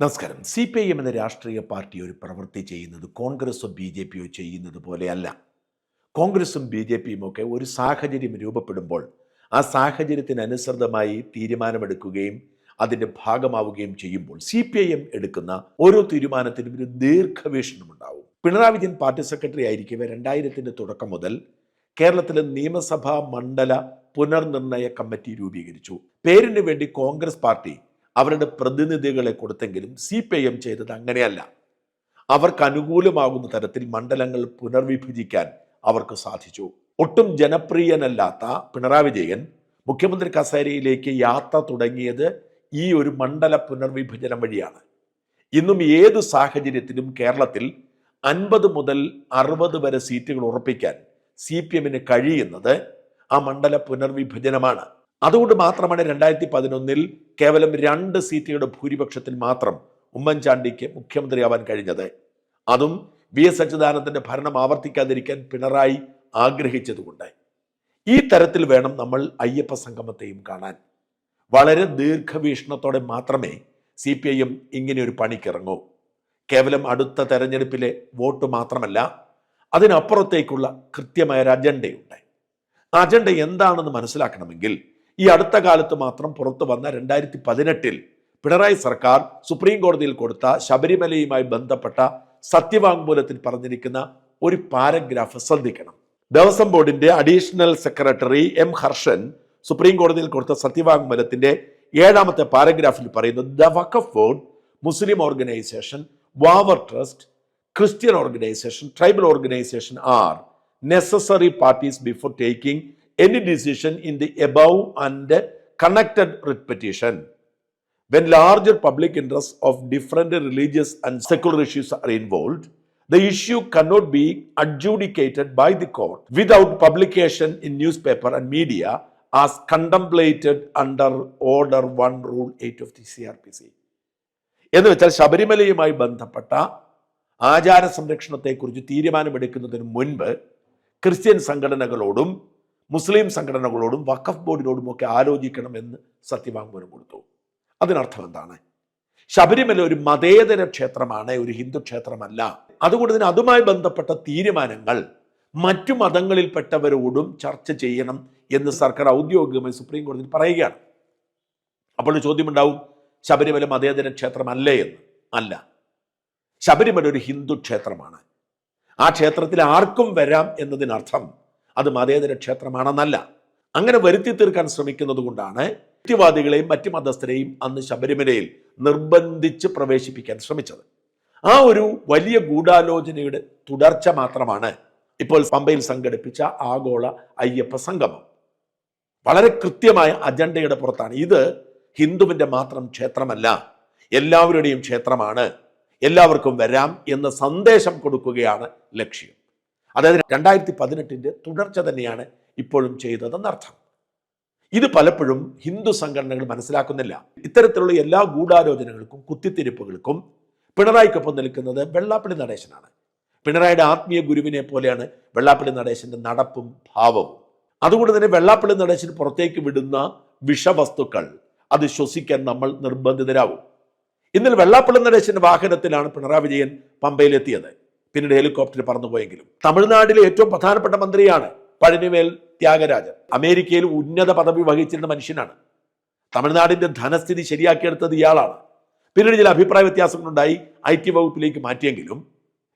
നമസ്കാരം. C P I M എന്ന രാഷ്ട്രീയ പാർട്ടി ഒരു പ്രവൃത്തി ചെയ്യുന്നത് കോൺഗ്രസോ ബി ജെ പിയോ ചെയ്യുന്നത് പോലെയല്ല. കോൺഗ്രസും ബി ജെ പിയും ഒക്കെ ഒരു സാഹചര്യം രൂപപ്പെടുമ്പോൾ ആ സാഹചര്യത്തിനനുസൃതമായി തീരുമാനമെടുക്കുകയും അതിന്റെ ഭാഗമാവുകയും ചെയ്യുമ്പോൾ സി പി ഐ എം എടുക്കുന്ന ഓരോ തീരുമാനത്തിനും ഒരു ദീർഘവീക്ഷണമുണ്ടാവും. പിണറായി വിജയൻ പാർട്ടി സെക്രട്ടറി ആയിരിക്കവേ രണ്ടായിരത്തിന്റെ തുടക്കം മുതൽ കേരളത്തിലെ നിയമസഭാ മണ്ഡല പുനർനിർണയ കമ്മിറ്റി രൂപീകരിച്ചു. പേരിന് വേണ്ടി കോൺഗ്രസ് പാർട്ടി അവരുടെ പ്രതിനിധികളെ കൊടുത്തെങ്കിലും സി പി ഐ എം ചെയ്തത് അങ്ങനെയല്ല. അവർക്ക് അനുകൂലമാകുന്ന തരത്തിൽ മണ്ഡലങ്ങൾ പുനർവിഭജിക്കാൻ അവർക്ക് സാധിച്ചു. ഒട്ടും ജനപ്രിയനല്ലാത്ത പിണറായി വിജയൻ മുഖ്യമന്ത്രി കസേരയിലേക്ക് യാത്ര തുടങ്ങിയത് ഈ ഒരു മണ്ഡല പുനർവിഭജനം വഴിയാണ്. ഇന്നും ഏത് സാഹചര്യത്തിലും കേരളത്തിൽ അൻപത് മുതൽ അറുപത് വരെ സീറ്റുകൾ ഉറപ്പിക്കാൻ സി പി എമ്മിന് കഴിയുന്നത് ആ മണ്ഡല പുനർവിഭജനമാണ്. അതുകൊണ്ട് മാത്രമാണ് രണ്ടായിരത്തി പതിനൊന്നിൽ കേവലം രണ്ട് സീറ്റുകളുടെ ഭൂരിപക്ഷത്തിൽ മാത്രം ഉമ്മൻചാണ്ടിക്ക് മുഖ്യമന്ത്രിയാവാൻ കഴിഞ്ഞത്. അതും വി എസ് അച്യുതാനന്ദന്റെ ഭരണം ആവർത്തിക്കാതിരിക്കാൻ പിണറായി ആഗ്രഹിച്ചതുകൊണ്ട്. ഈ തരത്തിൽ വേണം നമ്മൾ അയ്യപ്പ സംഗമത്തെയും കാണാൻ. വളരെ ദീർഘവീക്ഷണത്തോടെ മാത്രമേ സി പി ഐ എം ഇങ്ങനെ ഒരു പണിക്കിറങ്ങൂ. കേവലം അടുത്ത തെരഞ്ഞെടുപ്പിലെ വോട്ട് മാത്രമല്ല അതിനപ്പുറത്തേക്കുള്ള കൃത്യമായ ഒരു അജണ്ടയുണ്ട്. അജണ്ട എന്താണെന്ന് മനസ്സിലാക്കണമെങ്കിൽ ഈ അടുത്ത കാലത്ത് മാത്രം പുറത്തു വന്ന രണ്ടായിരത്തി പതിനെട്ടിൽ പിണറായി സർക്കാർ സുപ്രീം കോടതിയിൽ കൊടുത്ത ശബരിമലയുമായി ബന്ധപ്പെട്ട സത്യവാങ്മൂലത്തിൽ പറഞ്ഞിരിക്കുന്ന ഒരു പാരഗ്രാഫ് ശ്രദ്ധിക്കണം. ദേവസ്വം ബോർഡിന്റെ additional secretary M Harshan supreme കോടതിയിൽ കൊടുത്ത സത്യവാങ്മൂലത്തിന്റെ ഏഴാമത്തെ പാരഗ്രാഫിൽ പറയുന്നു the Waqf board Muslim organisation Vavar trust Christian organisation tribal organisation are necessary parties before taking any decision in the above and connected writ petition. When larger public interests of different religious and secular issues are involved, the issue cannot be adjudicated by the court without publication in newspaper and media as contemplated under Order 1 Rule 8 of the CRPC. എന്ന് വെച്ചാൽ ശബരിമലയുമായി ബന്ധപ്പെട്ട ആചാര സംരക്ഷണത്തെക്കുറിച്ച് തീരുമാനമെടുക്കുന്നതിന് മുൻപ് Christian സംഘടനകളോടും മുസ്ലിം സംഘടനകളോടും വഖഫ് ബോർഡിനോടും ഒക്കെ ആലോചിക്കണമെന്ന് സത്യവാങ്മൂലം കൊടുത്തു. അതിനർത്ഥം എന്താണ്? ശബരിമല ഒരു മതേതര ക്ഷേത്രമാണ് ഒരു ഹിന്ദു ക്ഷേത്രമല്ല. അതുകൊണ്ട് തന്നെ അതുമായി ബന്ധപ്പെട്ട തീരുമാനങ്ങൾ മറ്റു മതങ്ങളിൽപ്പെട്ടവരോടും ചർച്ച ചെയ്യണം എന്ന് സർക്കാർ ഔദ്യോഗികമായി സുപ്രീം കോടതിയിൽ പറയുകയാണ്. അപ്പോൾ ചോദ്യമുണ്ടാവും ശബരിമല മതേതര ക്ഷേത്രമല്ലേ എന്ന്? അല്ല. ശബരിമല ഒരു ഹിന്ദു ക്ഷേത്രമാണ്. ആ ക്ഷേത്രത്തിൽ ആർക്കും വരാം എന്നതിനർത്ഥം അത് മതേതര ക്ഷേത്രമാണെന്നല്ല. അങ്ങനെ വരുത്തി തീർക്കാൻ ശ്രമിക്കുന്നത് കൊണ്ടാണ് യുക്തിവാദികളെയും മറ്റു മതസ്ഥരെയും അന്ന് ശബരിമലയിൽ നിർബന്ധിച്ച് പ്രവേശിപ്പിക്കാൻ ശ്രമിച്ചത്. ആ ഒരു വലിയ ഗൂഢാലോചനയുടെ തുടർച്ച മാത്രമാണ് ഇപ്പോൾ പമ്പയിൽ സംഘടിപ്പിച്ച ആഗോള അയ്യപ്പ സംഗമം. വളരെ കൃത്യമായ അജണ്ടയുടെ പുറത്താണ്. ഇത് ഹിന്ദുവിന്റെ മാത്രം ക്ഷേത്രമല്ല എല്ലാവരുടെയും ക്ഷേത്രമാണ്. എല്ലാവർക്കും വരാം എന്ന സന്ദേശം കൊടുക്കുകയാണ് ലക്ഷ്യം. അതായത് രണ്ടായിരത്തി പതിനെട്ടിന്റെ തുടർച്ച തന്നെയാണ് ഇപ്പോഴും ചെയ്തതെന്നർത്ഥം ഇത് പലപ്പോഴും ഹിന്ദു സംഘടനകൾ മനസ്സിലാക്കുന്നില്ല. ഇത്തരത്തിലുള്ള എല്ലാ ഗൂഢാലോചനകൾക്കും കുത്തിത്തിരിപ്പുകൾക്കും പിണറായിക്കൊപ്പം നിൽക്കുന്നത് വെള്ളാപ്പള്ളി നടേശനാണ്. പിണറായിയുടെ ആത്മീയ ഗുരുവിനെ പോലെയാണ് വെള്ളാപ്പള്ളി നടേശന്റെ നടപ്പും ഭാവവും. അതുകൊണ്ട് തന്നെ വെള്ളാപ്പള്ളി നടേശൻ പുറത്തേക്ക് വിടുന്ന വിഷവസ്തുക്കൾ അത് ശ്വസിക്കാൻ നമ്മൾ നിർബന്ധിതരാകും ഇന്നലെ വെള്ളാപ്പള്ളി നടേശന്റെ വാഹനത്തിലാണ് പിണറായി വിജയൻ പമ്പയിലെത്തിയത്. പിന്നീട് ഹെലികോപ്റ്ററിൽ പറന്നുപോയെങ്കിലും. തമിഴ്നാട്ടിലെ ഏറ്റവും പ്രധാനപ്പെട്ട മന്ത്രിയാണ് പഴനിവേൽ ത്യാഗരാജൻ. അമേരിക്കയിൽ ഉന്നത പദവി വഹിച്ചിരുന്ന മനുഷ്യനാണ്. തമിഴ്നാടിന്റെ ധനസ്ഥിതി ശരിയാക്കിയെടുത്തത് ഇയാളാണ്. പിന്നീട് ചില അഭിപ്രായ വ്യത്യാസങ്ങളുണ്ടായി ഐ ടി വകുപ്പിലേക്ക് മാറ്റിയെങ്കിലും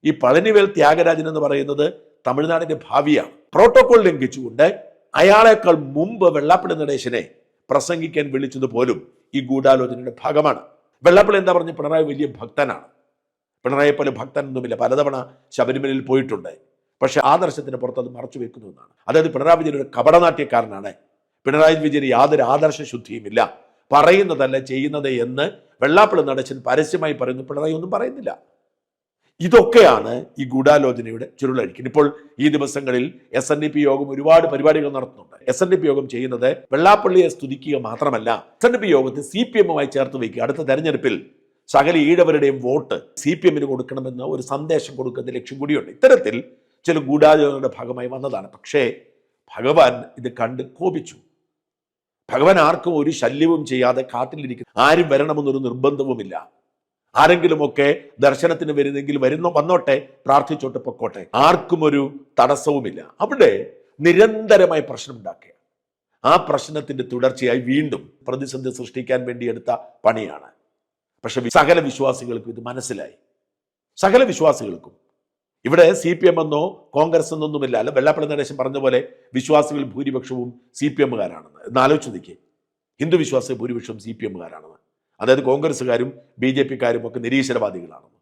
ഈ പഴനിവേൽ ത്യാഗരാജൻ എന്ന് പറയുന്നത് തമിഴ്നാടിന്റെ ഭാവിയാണ്. പ്രോട്ടോകോൾ ലംഘിച്ചുകൊണ്ട് അയാളെക്കാൾ മുമ്പ് വെള്ളാപ്പള്ളി നടേശനെ പ്രസംഗിക്കാൻ വിളിച്ചത് പോലും ഈ ഗൂഢാലോചനയുടെ ഭാഗമാണ്. വെള്ളാപ്പള്ളി എന്താ പറഞ്ഞ് പിണറായി വലിയ ഭക്തനാണ്. പിണറായി പോലെ ഭക്തനൊന്നുമില്ല. പലതവണ ശബരിമലയിൽ പോയിട്ടുണ്ട്. പക്ഷെ ആദർശത്തിന് പുറത്ത് അത് മറച്ചു വെക്കുന്നു എന്നാണ്. അതായത് പിണറായി വിജയൻ ഒരു കപടനാട്യക്കാരനാണ്. പിണറായി വിജയന് യാതൊരു ആദർശ ശുദ്ധിയുമില്ല പറയുന്നതല്ല ചെയ്യുന്നത് എന്ന് വെള്ളാപ്പള്ളി നടച്ചൻ പരസ്യമായി പറയുന്നു. പിണറായി ഒന്നും പറയുന്നില്ല. ഇതൊക്കെയാണ് ഈ ഗൂഢാലോചനയുടെ ചുരുളഴിക്കുന്നത് ഇപ്പോൾ ഈ ദിവസങ്ങളിൽ എസ് എൻ ഡി പി യോഗം ഒരുപാട് പരിപാടികൾ നടത്തുന്നുണ്ട്. എസ് എൻ ഡി പി യോഗം ചെയ്യുന്നത് വെള്ളാപ്പള്ളിയെ സ്തുതിക്കുക മാത്രമല്ല എസ് എൻ ഡി പി യോഗത്തെ സി പി എമ്മുമായി ചേർത്ത് വയ്ക്കുക. അടുത്ത തെരഞ്ഞെടുപ്പിൽ സകല ഈഴവരുടെയും വോട്ട് സി പി എമ്മിന് കൊടുക്കണമെന്ന് ഒരു സന്ദേശം കൊടുക്കുന്ന ലക്ഷ്യം കൂടിയുണ്ട്. ഇത്തരത്തിൽ ചില ഗൂഢാലോചനയുടെ ഭാഗമായി വന്നതാണ്. പക്ഷേ ഭഗവാൻ ഇത് കണ്ട് കോപിച്ചു. ഭഗവാൻ ആർക്കും ഒരു ശല്യവും ചെയ്യാതെ കാട്ടിലിരിക്കും ആരും വരണമെന്നൊരു നിർബന്ധവുമില്ല. ആരെങ്കിലുമൊക്കെ ദർശനത്തിന് വരുന്നെങ്കിൽ വരുന്ന വന്നോട്ടെ പ്രാർത്ഥിച്ചോട്ട് പൊക്കോട്ടെ. ആർക്കും ഒരു തടസ്സവുമില്ല. അവിടെ നിരന്തരമായി പ്രശ്നമുണ്ടാക്കുക ആ പ്രശ്നത്തിന്റെ തുടർച്ചയായി വീണ്ടും പ്രതിസന്ധി സൃഷ്ടിക്കാൻ വേണ്ടി എടുത്ത പണിയാണ്. പക്ഷെ സകല വിശ്വാസികൾക്കും ഇത് മനസ്സിലായി. സകല വിശ്വാസികൾക്കും. ഇവിടെ സി പി എം എന്നോ കോൺഗ്രസ് എന്നൊന്നുമില്ല. അല്ല വെള്ളാപ്പള്ളി നടേശൻ പറഞ്ഞ പോലെ വിശ്വാസികൾ ഭൂരിപക്ഷവും സി പി എമ്മുകാരാണെന്ന്. എന്ന് ആലോചിച്ച് നിൽക്കേ ഹിന്ദു വിശ്വാസ ഭൂരിപക്ഷവും സി പി എമ്മുകാരാണെന്ന്. അതായത് കോൺഗ്രസ്സുകാരും ബി ജെ പിക്കാരും ഒക്കെ നിരീശ്വരവാദികളാണെന്ന്.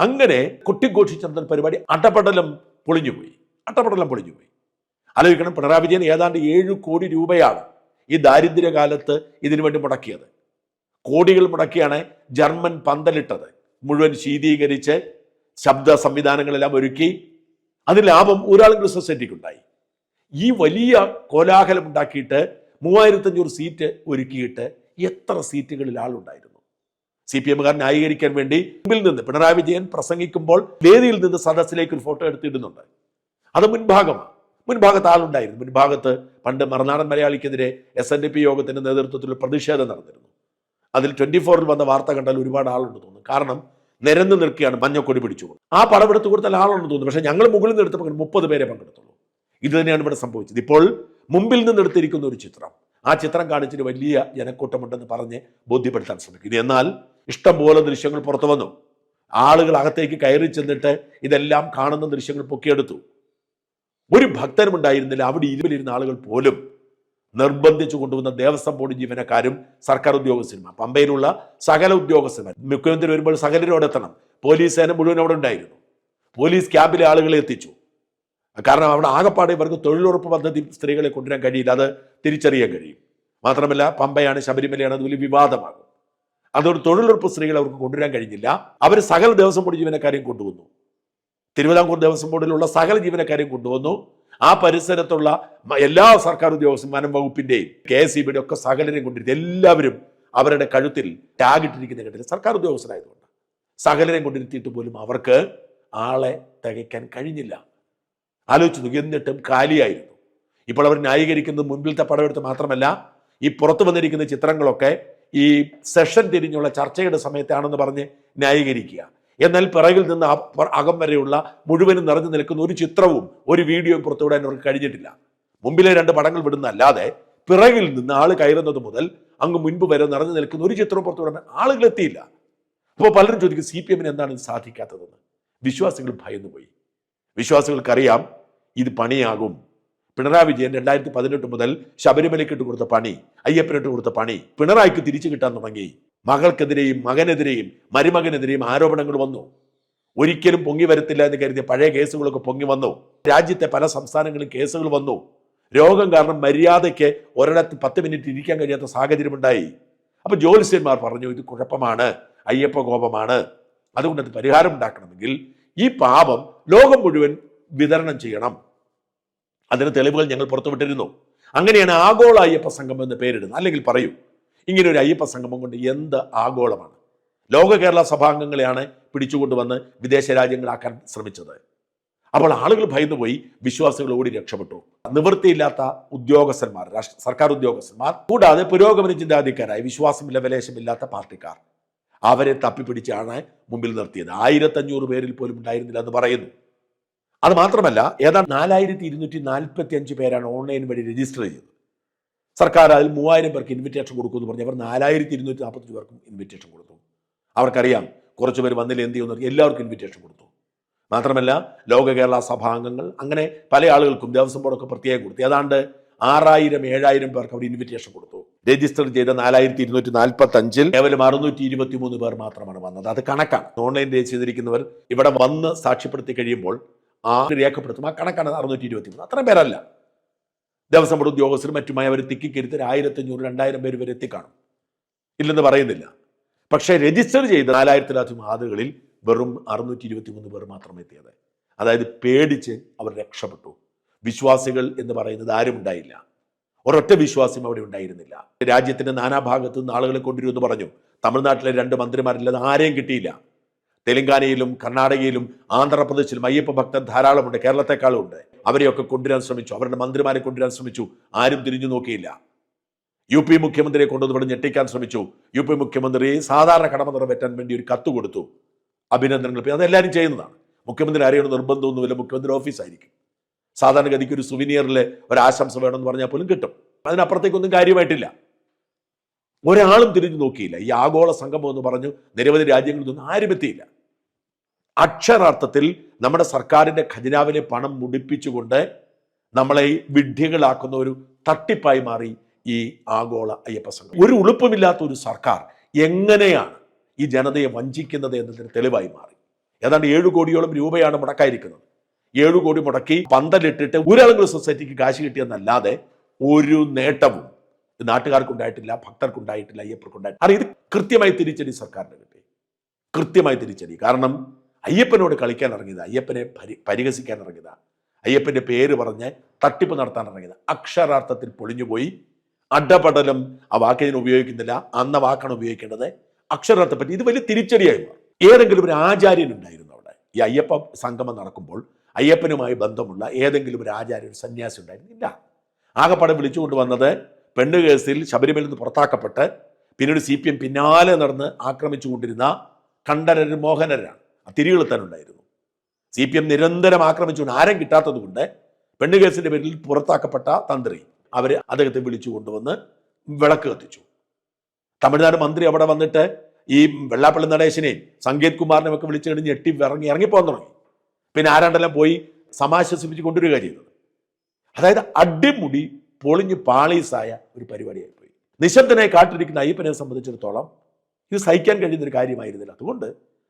അങ്ങനെ കൊട്ടിഘോഷിച്ചിരുന്ന പരിപാടി അട്ടപ്പടലം പൊളിഞ്ഞുപോയി. അട്ടപടലം പൊളിഞ്ഞുപോയി. ആലോചിക്കണം പിണറായി വിജയൻ ഏതാണ്ട് ഏഴ് കോടി രൂപയാണ് ഈ ദാരിദ്ര്യകാലത്ത് ഇതിനുവേണ്ടി മുടക്കിയത്. കോടികൾ മുടക്കിയാണ് ജർമ്മൻ പന്തലിട്ടത്. മുഴുവൻ ശീതീകരിച്ച് ശബ്ദ സംവിധാനങ്ങളെല്ലാം ഒരുക്കി അതിന് ലാഭം സൊസൈറ്റിക്ക് സൊസൈറ്റിക്കുണ്ടായി. ഈ വലിയ കോലാഹലം ഉണ്ടാക്കിയിട്ട് മൂവായിരത്തഞ്ഞൂറ് സീറ്റ് ഒരുക്കിയിട്ട് എത്ര സീറ്റുകളിൽ ആളുണ്ടായിരുന്നു? സി പി എമ്മുകാർ ന്യായീകരിക്കാൻ വേണ്ടി മുമ്പിൽ നിന്ന് പിണറായി വിജയൻ പ്രസംഗിക്കുമ്പോൾ വേദിയിൽ നിന്ന് സദസ്സിലേക്ക് ഒരു ഫോട്ടോ എടുത്തിടുന്നുണ്ട്. അത് മുൻഭാഗമാണ്. മുൻഭാഗത്ത് ആളുണ്ടായിരുന്നു. മുൻഭാഗത്ത് പണ്ട് മറുനാടൻ മലയാളിക്കെതിരെ എസ് എൻ ഡി പി യോഗത്തിന്റെ നേതൃത്വത്തിൽ പ്രതിഷേധം നടന്നിരുന്നു. അതിൽ ട്വന്റി ഫോറിൽ വന്ന വാർത്ത കണ്ടാൽ ഒരുപാട് ആളുണ്ട് തോന്നുന്നു. കാരണം നിരന്ന് നിൽക്കുകയാണ് മഞ്ഞക്കൊടി പിടിച്ചുകൊണ്ട് ആ പടം എടുത്തു കൊടുത്താൽ ആളുണ്ട് തോന്നുന്നു. പക്ഷേ ഞങ്ങൾ മുകളിൽ നിന്ന് എടുത്തപ്പോൾ മുപ്പത് പേരെ പങ്കെടുത്തുള്ളൂ. ഇത് തന്നെയാണ് ഇവിടെ സംഭവിച്ചത്. ഇപ്പോൾ മുമ്പിൽ നിന്ന് എടുത്തിരിക്കുന്ന ഒരു ചിത്രം. ആ ചിത്രം കാണിച്ചിട്ട് വലിയ ജനക്കൂട്ടമുണ്ടെന്ന് പറഞ്ഞ് ബോധ്യപ്പെടുത്താൻ ശ്രമിക്കുന്നു എന്നാൽ ഇഷ്ടംപോലെ ദൃശ്യങ്ങൾ പുറത്തു വന്നു. ആളുകൾ അകത്തേക്ക് കയറി ചെന്നിട്ട് ഇതെല്ലാം കാണുന്ന ദൃശ്യങ്ങൾ പൊക്കിയെടുത്തു. ഒരു ഭക്തനും ഉണ്ടായിരുന്നില്ല അവിടെ ഇരുവിലിരുന്ന ആളുകൾ പോലും നിർബന്ധിച്ചു കൊണ്ടുവന്ന ദേവസ്വം ബോർഡ് ജീവനക്കാരും സർക്കാർ ഉദ്യോഗസ്ഥന്മാർ പമ്പയിലുള്ള സകല ഉദ്യോഗസ്ഥന്മാർ. മുഖ്യമന്ത്രി വരുമ്പോൾ സകലരോട് എത്തണം. പോലീസ് സേന മുഴുവൻ അവിടെ ഉണ്ടായിരുന്നു. പോലീസ് ക്യാമ്പിലെ ആളുകളെ എത്തിച്ചു. കാരണം അവിടെ ആകപ്പാടെ ഇവർക്ക് തൊഴിലുറപ്പ് പദ്ധതി സ്ത്രീകളെ കൊണ്ടുവരാൻ കഴിയില്ല. അത് തിരിച്ചറിയാൻ കഴിയും. മാത്രമല്ല പമ്പയാണ് ശബരിമലയാണ് അത് വലിയ വിവാദമാകും. അതുകൊണ്ട് തൊഴിലുറപ്പ് സ്ത്രീകൾ അവർക്ക് കൊണ്ടുവരാൻ കഴിഞ്ഞില്ല. അവർ സകല ദേവസ്വം ബോർഡ് ജീവനക്കാരെയും കൊണ്ടുവന്നു. തിരുവിതാംകൂർ ദേവസ്വം ബോർഡിലുള്ള സകല ജീവനക്കാരെയും കൊണ്ടുവന്നു. ആ പരിസരത്തുള്ള എല്ലാ സർക്കാർ ഉദ്യോഗസ്ഥരും വനം വകുപ്പിന്റെയും കെ എസ് ബിയുടെ ഒക്കെ സകലരെയും കൊണ്ടിരുത്തി എല്ലാവരും അവരുടെ കഴുത്തിൽ ടാഗ് ഇട്ടിരിക്കുന്ന സർക്കാർ ഉദ്യോഗസ്ഥരായതുകൊണ്ട് സകലരെയും കൊണ്ടിരുത്തിയിട്ട് പോലും അവർക്ക് ആളെ തികയ്ക്കാൻ കഴിഞ്ഞില്ല. ആലോചിച്ചു നോക്കി എന്നിട്ടും കാലിയായിരുന്നു. ഇപ്പോൾ അവർ ന്യായീകരിക്കുന്നത് മുൻപിലത്തെ പടമെടുത്ത് മാത്രമല്ല ഈ പുറത്തു വന്നിരിക്കുന്ന ചിത്രങ്ങളൊക്കെ ഈ സെഷൻ തിരിഞ്ഞുള്ള ചർച്ചയുടെ സമയത്താണെന്ന് പറഞ്ഞ് ന്യായീകരിക്കുക. എന്നാൽ പിറകിൽ നിന്ന് അകം വരെയുള്ള മുഴുവനും നിറഞ്ഞു നിൽക്കുന്ന ഒരു ചിത്രവും ഒരു വീഡിയോയും പുറത്തുവിടാൻ അവർക്ക് കഴിഞ്ഞിട്ടില്ല. മുമ്പിലെ രണ്ട് പടങ്ങൾ വിടുന്നല്ലാതെ പിറകിൽ നിന്ന് ആൾ കയറുന്നത് മുതൽ അങ്ങ് മുൻപ് വരെ നിറഞ്ഞു നിൽക്കുന്ന ഒരു ചിത്രവും പുറത്തുവിടാൻ ആളുകൾ എത്തിയില്ല. അപ്പോൾ പലരും ചോദിക്കും സി പി എമ്മിന് എന്താണ് ഇത് സാധിക്കാത്തതെന്ന്? വിശ്വാസികൾ ഭയന്നുപോയി. വിശ്വാസികൾക്കറിയാം ഇത് പണിയാകും. പിണറായി വിജയൻ രണ്ടായിരത്തി പതിനെട്ട് മുതൽ ശബരിമലയ്ക്ക് ഇട്ട് കൊടുത്ത പണി അയ്യപ്പനിട്ട് കൊടുത്ത പണി പിണറായിക്ക് തിരിച്ചു കിട്ടാൻ തുടങ്ങി. മകൾക്കെതിരെയും മകനെതിരെയും മരുമകനെതിരെയും ആരോപണങ്ങൾ വന്നു. ഒരിക്കലും പൊങ്ങി വരത്തില്ല എന്ന് കരുതിയ പഴയ കേസുകളൊക്കെ പൊങ്ങി വന്നു. രാജ്യത്തെ പല സംസ്ഥാനങ്ങളിലും കേസുകൾ വന്നു. രോഗം കാരണം മര്യാദയ്ക്ക് ഒരിടത്ത് പത്ത് മിനിറ്റ് ഇരിക്കാൻ കഴിയാത്ത സാഹചര്യമുണ്ടായി. അപ്പൊ ജ്യോത്സ്യന്മാർ പറഞ്ഞു ഇത് കുഴപ്പമാണ് അയ്യപ്പ കോപമാണ്. അതുകൊണ്ട് അത് പരിഹാരം ഉണ്ടാക്കണമെങ്കിൽ ഈ പാപം ലോകം മുഴുവൻ വിതരണം ചെയ്യണം. അതിന് തെളിവുകൾ ഞങ്ങൾ പുറത്തുവിട്ടിരുന്നു. അങ്ങനെയാണ് ആഗോള അയ്യപ്പ സംഗമം എന്ന് പേരിടുന്നത്. അല്ലെങ്കിൽ പറയൂ ഇങ്ങനെ ഒരു അയ്യപ്പ സംഗമം കൊണ്ട് എന്ത് ആഗോളമാണ്? ലോക കേരള സഭാംഗങ്ങളെയാണ് പിടിച്ചുകൊണ്ടുവന്ന് വിദേശ രാജ്യങ്ങളാക്കാൻ ശ്രമിച്ചത്. അപ്പോൾ ആളുകൾ ഭയന്നുപോയി വിശ്വാസികൾ ഓടി രക്ഷപ്പെട്ടു. നിവൃത്തിയില്ലാത്ത ഉദ്യോഗസ്ഥന്മാർ സർക്കാർ ഉദ്യോഗസ്ഥന്മാർ കൂടാതെ പുരോഗമന ചിന്താധിക്കാരായ വിശ്വാസമില്ല വിലേശമില്ലാത്ത പാർട്ടിക്കാർ. അവരെ തപ്പിപ്പിടിച്ചാണ് മുമ്പിൽ നിർത്തിയത്. ആയിരത്തഞ്ഞൂറ് പേരിൽ പോലും ഉണ്ടായിരുന്നില്ല എന്ന് പറയുന്നു. അത് മാത്രമല്ല ഏതാണ്ട് നാലായിരത്തി ഇരുന്നൂറ്റി നാൽപ്പത്തി അഞ്ച് പേരാണ് ഓൺലൈൻ വഴി രജിസ്റ്റർ ചെയ്തത്. സർക്കാർ അതിൽ മൂവായിരം പേർക്ക് ഇൻവിറ്റേഷൻ കൊടുക്കുമെന്ന് പറഞ്ഞ്. അവർ നാലായിരത്തി ഇരുന്നൂറ്റി നാൽപ്പത്തഞ്ച് പേർക്കും ഇൻവിറ്റേഷൻ കൊടുത്തു. അവർക്കറിയാം കുറച്ച് പേര് വന്നില്ല എന്ത് ചെയ്യുമെന്ന് എല്ലാവർക്കും ഇൻവിറ്റേഷൻ കൊടുത്തു. മാത്രമല്ല ലോക കേരള സഭാംഗങ്ങൾ അങ്ങനെ പല ആളുകൾക്കും ദേവസ്വം ബോർഡൊക്കെ പ്രത്യേകം കൊടുത്തു. ഏതാണ്ട് ആറായിരം ഏഴായിരം പേർക്ക് അവർ ഇൻവിറ്റേഷൻ കൊടുത്തു. രജിസ്റ്റർ ചെയ്ത നാലായിരത്തി ഇരുന്നൂറ്റി നാൽപ്പത്തി അഞ്ചിൽ കേവലം അറുന്നൂറ്റി ഇരുപത്തി മൂന്ന് പേർ മാത്രമാണ് വന്നത്. അത് കണക്കാണ്. ഓൺലൈൻ രജിസ്റ്റർ ചെയ്തിരിക്കുന്നവർ ഇവിടെ വന്ന് സാക്ഷ്യപ്പെടുത്തി കഴിയുമ്പോൾ ആ രേഖപ്പെടുത്തും ആ കണക്കാണ് അറുന്നൂറ്റി ഇരുപത്തി മൂന്ന് അത്രയും പേരല്ല. ദേവസ്വം ബോർഡ് ഉദ്യോഗസ്ഥരും മറ്റുമായി അവർ തിക്കിക്കരുത്ത് ആയിരത്തി അഞ്ഞൂറ് രണ്ടായിരം പേര് വരെ എത്തിക്കാണും. ഇല്ലെന്ന് പറയുന്നില്ല. പക്ഷേ രജിസ്റ്റർ ചെയ്ത നാലായിരത്തിലധികം ആളുകളിൽ വെറും അറുന്നൂറ്റി ഇരുപത്തി മൂന്ന് പേർ മാത്രമേ എത്തിയത്. അതായത് പേടിച്ച് അവർ രക്ഷപ്പെട്ടു. വിശ്വാസികൾ എന്ന് പറയുന്നത് ആരും ഉണ്ടായില്ല. ഒരൊറ്റ വിശ്വാസം അവിടെ ഉണ്ടായിരുന്നില്ല. രാജ്യത്തിന്റെ നാനാഭാഗത്തു നിന്ന് ആളുകളെ കൊണ്ടുവരുമെന്ന് പറഞ്ഞു. തമിഴ്നാട്ടിലെ രണ്ട് മന്ത്രിമാരില്ലാതെ ആരെയും കിട്ടിയില്ല. തെലങ്കാനയിലും കർണാടകയിലും ആന്ധ്രാപ്രദേശിലും അയ്യപ്പ ഭക്തർ ധാരാളമുണ്ട് കേരളത്തെക്കാളും ഉണ്ട്. അവരെയൊക്കെ കൊണ്ടുവരാൻ ശ്രമിച്ചു. അവരുടെ മന്ത്രിമാരെ കൊണ്ടുവരാൻ ശ്രമിച്ചു. ആരും തിരിഞ്ഞു നോക്കിയില്ല. യു പി മുഖ്യമന്ത്രിയെ കൊണ്ടുവന്ന് ഞെട്ടിക്കാൻ ശ്രമിച്ചു. യു പി മുഖ്യമന്ത്രി സാധാരണ കടമ നിറവേറ്റാൻ വേണ്ടി ഒരു കത്ത് കൊടുത്തു. അഭിനന്ദനങ്ങൾ. അതെല്ലാവരും ചെയ്യുന്നതാണ്. മുഖ്യമന്ത്രി അറിയണം നിർബന്ധമൊന്നുമില്ല. മുഖ്യമന്ത്രി ഓഫീസായിരിക്കും സാധാരണഗതിക്ക് ഒരു സുവിനിയറിലെ ഒരു ആശംസ വേണമെന്ന് പറഞ്ഞാൽ പോലും കിട്ടും. അതിനപ്പുറത്തേക്കൊന്നും കാര്യമായിട്ടില്ല. ഒരാളും തിരിഞ്ഞു നോക്കിയില്ല. ഈ ആഗോള സംഗമം എന്ന് പറഞ്ഞു നിരവധി രാജ്യങ്ങളിൽ നിന്നും ആരും എത്തിയില്ല. അക്ഷരാർത്ഥത്തിൽ നമ്മുടെ സർക്കാരിന്റെ ഖജനാവിലെ പണം മുടിപ്പിച്ചുകൊണ്ട് നമ്മളെ വിഡ്ഢികളാക്കുന്ന ഒരു തട്ടിപ്പായി മാറി ഈ ആഗോള അയ്യപ്പ സംഘം. ഒരു ഉളുപ്പമില്ലാത്ത ഒരു സർക്കാർ എങ്ങനെയാണ് ഈ ജനതയെ വഞ്ചിക്കുന്നത് എന്നതിന് തെളിവായി മാറി. ഏതാണ്ട് ഏഴു കോടിയോളം രൂപയാണ് മുടക്കായിരിക്കുന്നത്. ഏഴു കോടി മുടക്കി പന്തലിട്ടിട്ട് ഒരാളുകൾ സൊസൈറ്റിക്ക് കാശ് കിട്ടിയെന്നല്ലാതെ ഒരു നേട്ടവും നാട്ടുകാർക്കുണ്ടായിട്ടില്ല ഭക്തർക്കുണ്ടായിട്ടില്ല അയ്യപ്പർക്കുണ്ടായിട്ടില്ല. അത് ഇത് കൃത്യമായി തിരിച്ചടി സർക്കാരിന് കിട്ടി. കൃത്യമായി തിരിച്ചടി. കാരണം അയ്യപ്പനോട് കളിക്കാൻ ഇറങ്ങിയത്. അയ്യപ്പനെ പരി പരിഹസിക്കാൻ ഇറങ്ങിയത്. അയ്യപ്പന്റെ പേര് പറഞ്ഞ് തട്ടിപ്പ് നടത്താൻ ഇറങ്ങിയത്. അക്ഷരാർത്ഥത്തിൽ പൊളിഞ്ഞുപോയി. അഡപടലം ആ വാക്കിനെ ഉപയോഗിക്കുന്നില്ല. അന്ന വാക്കാണ് ഉപയോഗിക്കേണ്ടത്. അക്ഷരാർത്ഥത്തെ പറ്റി ഇത് വലിയ തിരിച്ചടിയായി ഏതെങ്കിലും ഒരു ആചാര്യൻ ഉണ്ടായിരുന്നു അവിടെ. ഈ അയ്യപ്പ സംഗമം നടക്കുമ്പോൾ അയ്യപ്പനുമായി ബന്ധമുള്ള ഏതെങ്കിലും ഒരു ആചാര്യൻ സന്യാസി ഉണ്ടായിരുന്നില്ല ആകപ്പാടെ വിളിച്ചുകൊണ്ട് വന്നത് പെണ്ണ് കേസിൽ ശബരിമലയിൽ നിന്ന് പുറത്താക്കപ്പെട്ട് പിന്നീട് സി പി എം പിന്നാലെ നടന്ന് ആക്രമിച്ചുകൊണ്ടിരുന്ന കണ്ഠരരും മോഹനരാണ്. തിരികെളുത്താനുണ്ടായിരുന്നു. സി പി എം നിരന്തരം ആക്രമിച്ചുകൊണ്ട് ആരും കിട്ടാത്തത് കൊണ്ട് പെണ്ണു കേസിന്റെ പേരിൽ പുറത്താക്കപ്പെട്ട തന്ത്രി അവർ അദ്ദേഹത്തെ വിളിച്ചു കൊണ്ടുവന്ന് വിളക്ക് കത്തിച്ചു. തമിഴ്നാട് മന്ത്രി അവിടെ വന്നിട്ട് ഈ വെള്ളാപ്പള്ളി നടേശനെയും സങ്കേത് കുമാറിനെയും ഒക്കെ വിളിച്ചു കഴിഞ്ഞ് ഞെട്ടി ഇറങ്ങി ഇറങ്ങിപ്പോകാൻ തുടങ്ങി. പിന്നെ ആരാണ്ടെല്ലാം പോയി സമാശ്വസിപ്പിച്ച് കൊണ്ടുവരിക ചെയ്തത്. അതായത് അടിമുടി പൊളിഞ്ഞ് പാളീസായ ഒരു പരിപാടിയായി പോയി നിശബ്ദനായി കാട്ടിരിക്കുന്ന അയ്യപ്പനെ സംബന്ധിച്ചിടത്തോളം ഇത് സഹിക്കാൻ കഴിയുന്ന ഒരു കാര്യമായിരുന്നില്ല. അതുകൊണ്ട്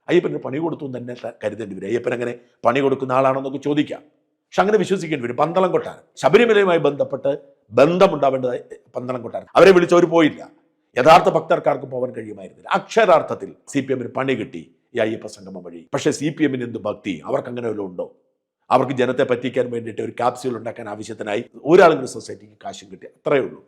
അയ്യപ്പന് പണി കൊടുത്തു തന്നെ കരുതേണ്ടി വരും. അയ്യപ്പൻ അങ്ങനെ പണി കൊടുക്കുന്ന ആളാണെന്നൊക്കെ ചോദിക്കാം. പക്ഷെ അങ്ങനെ വിശ്വസിക്കേണ്ടി വരും. പന്തളം കൊട്ടാരം. ശബരിമലയുമായി ബന്ധപ്പെട്ട് ബന്ധമുണ്ടാവേണ്ടത് പന്തളം കൊട്ടാരം. അവരെ വിളിച്ചവർ പോയില്ല. യഥാർത്ഥ ഭക്തർക്കാർക്ക് പോകാൻ കഴിയുമായിരുന്നില്ല. അക്ഷരാർത്ഥത്തിൽ സി പി എമ്മിന് പണി കിട്ടി ഈ അയ്യപ്പ സംഗമം വഴി. പക്ഷേ സി പി എമ്മിന് എന്ത് ഭക്തി അവർക്ക് അങ്ങനെ വല്ലതും ഉണ്ടോ? അവർക്ക് ജനത്തെ പറ്റിക്കാൻ വേണ്ടിയിട്ട് ഒരു കാപ്സ്യൂൾ ഉണ്ടാക്കാൻ ആവശ്യത്തിനായി ഒരാളെങ്കിലും സൊസൈറ്റിക്ക് കാശും കിട്ടി. അത്രയേ ഉള്ളൂ.